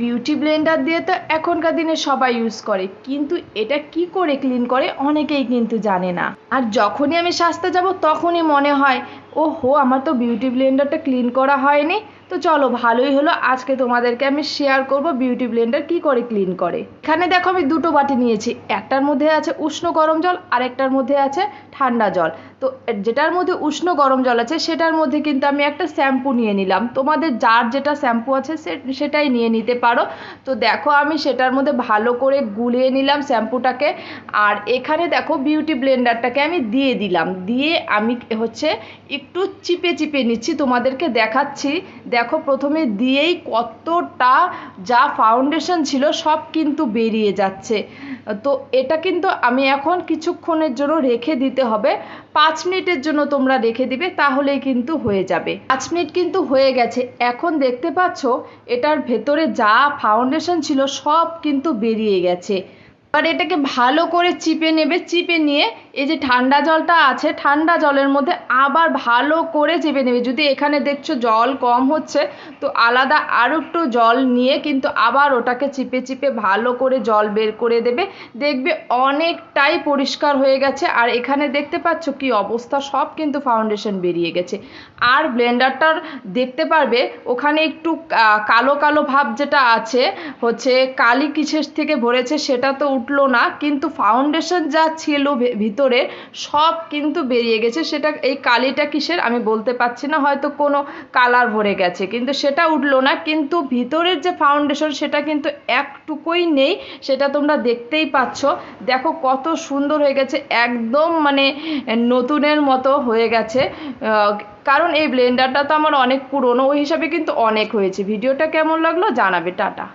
Beauty Blender দিয়ে তো এখনকার দিনে সবাই ইউজ করে। কিন্তু এটা কি করে ক্লিন করে অনেকেই কিন্তু জানে না। আর যখনই আমি সাজতে যাব, তখনই মনে হয় ও হো আমার তো বিউটি ব্লেন্ডারটা ক্লিন করা হয়নি। তো চলো, ভালোই হলো। আজকে তোমাদেরকে আমি শেয়ার করব বিউটি ব্লেন্ডার কি করে ক্লিন করে। এখানে দেখো, আমি দুটো বাটি নিয়েছি। একটার মধ্যে আছে উষ্ণ গরম জল আর একটার মধ্যে আছে ঠান্ডা জল। তো যেটার মধ্যে উষ্ণ গরম জল আছে, সেটার মধ্যে কিন্তু আমি একটা শ্যাম্পু নিয়ে নিলাম। তোমাদের যার যেটা শ্যাম্পু আছে সেটাই নিয়ে নিতে পারো। তো দেখো, আমি সেটার মধ্যে ভালো করে গুলিয়ে নিলাম শ্যাম্পুটাকে আর এখানে দেখো বিউটি ব্লেন্ডারটাকে আমি দিয়ে দিলাম। দিয়ে আমি হচ্ছে একটু চিপে চিপে নিচ্ছি, তোমাদেরকে দেখাচ্ছি। দেখো, প্রথমে দিয়েই কতটা যা ফাউন্ডেশন ছিল সব কিন্তু বেরিয়ে যাচ্ছে। তো এটা কিন্তু আমি এখন কিছুক্ষণের জন্য রেখে দিতে হবে। পাঁচ মিনিটের জন্য তোমরা রেখে দিবে, তাহলেই কিন্তু হয়ে যাবে। পাঁচ মিনিট কিন্তু হয়ে গেছে। এখন দেখতে পাচ্ছ, এটার ভেতরে যা ফাউন্ডেশন ছিল সব কিন্তু বেরিয়ে গেছে। এবার এটাকে ভালো করে চিপে নেবে, চিপে নিয়ে এই যে ঠান্ডা জলটা আছে, ঠান্ডা জলের মধ্যে আবার ভালো করে চেপে নেবে। যদি এখানে দেখছ জল কম হচ্ছে, তো আলাদা আরও একটু জল নিয়ে কিন্তু আবার ওটাকে চিপে চিপে ভালো করে জল বের করে দেবে। দেখবে অনেকটাই পরিষ্কার হয়ে গেছে। আর এখানে দেখতে পাচ্ছ কি অবস্থা, সব কিন্তু ফাউন্ডেশন বেরিয়ে গেছে। আর ব্লেন্ডারটার দেখতে পারবে, ওখানে একটু কালো কালো ভাব যেটা আছে, হচ্ছে কালি কিসের থেকে ভরেছে সেটা তো উঠল না, কিন্তু ফাউন্ডেশন যা ছিল ভিতরে সব কিন্তু বেরিয়ে গেছে। সেটা এই কালিটা কিসের আমি বলতে পারছি না, হয়তো কোনো কালার ভরে গেছে। কিন্তু সেটা উঠল না, কিন্তু ভিতরের যে ফাউন্ডেশন সেটা কিন্তু একটুকুই নেই, সেটা তোমরা দেখতেই পাচ্ছ। দেখো কত সুন্দর হয়ে গেছে, একদম মানে নতুনের মতো হয়ে গেছে। কারণ এই ব্লেন্ডারটা তো আমার অনেক পুরনো, ওই হিসাবে কিন্তু অনেক হয়েছে। ভিডিওটা কেমন লাগল জানাবে, টাটা।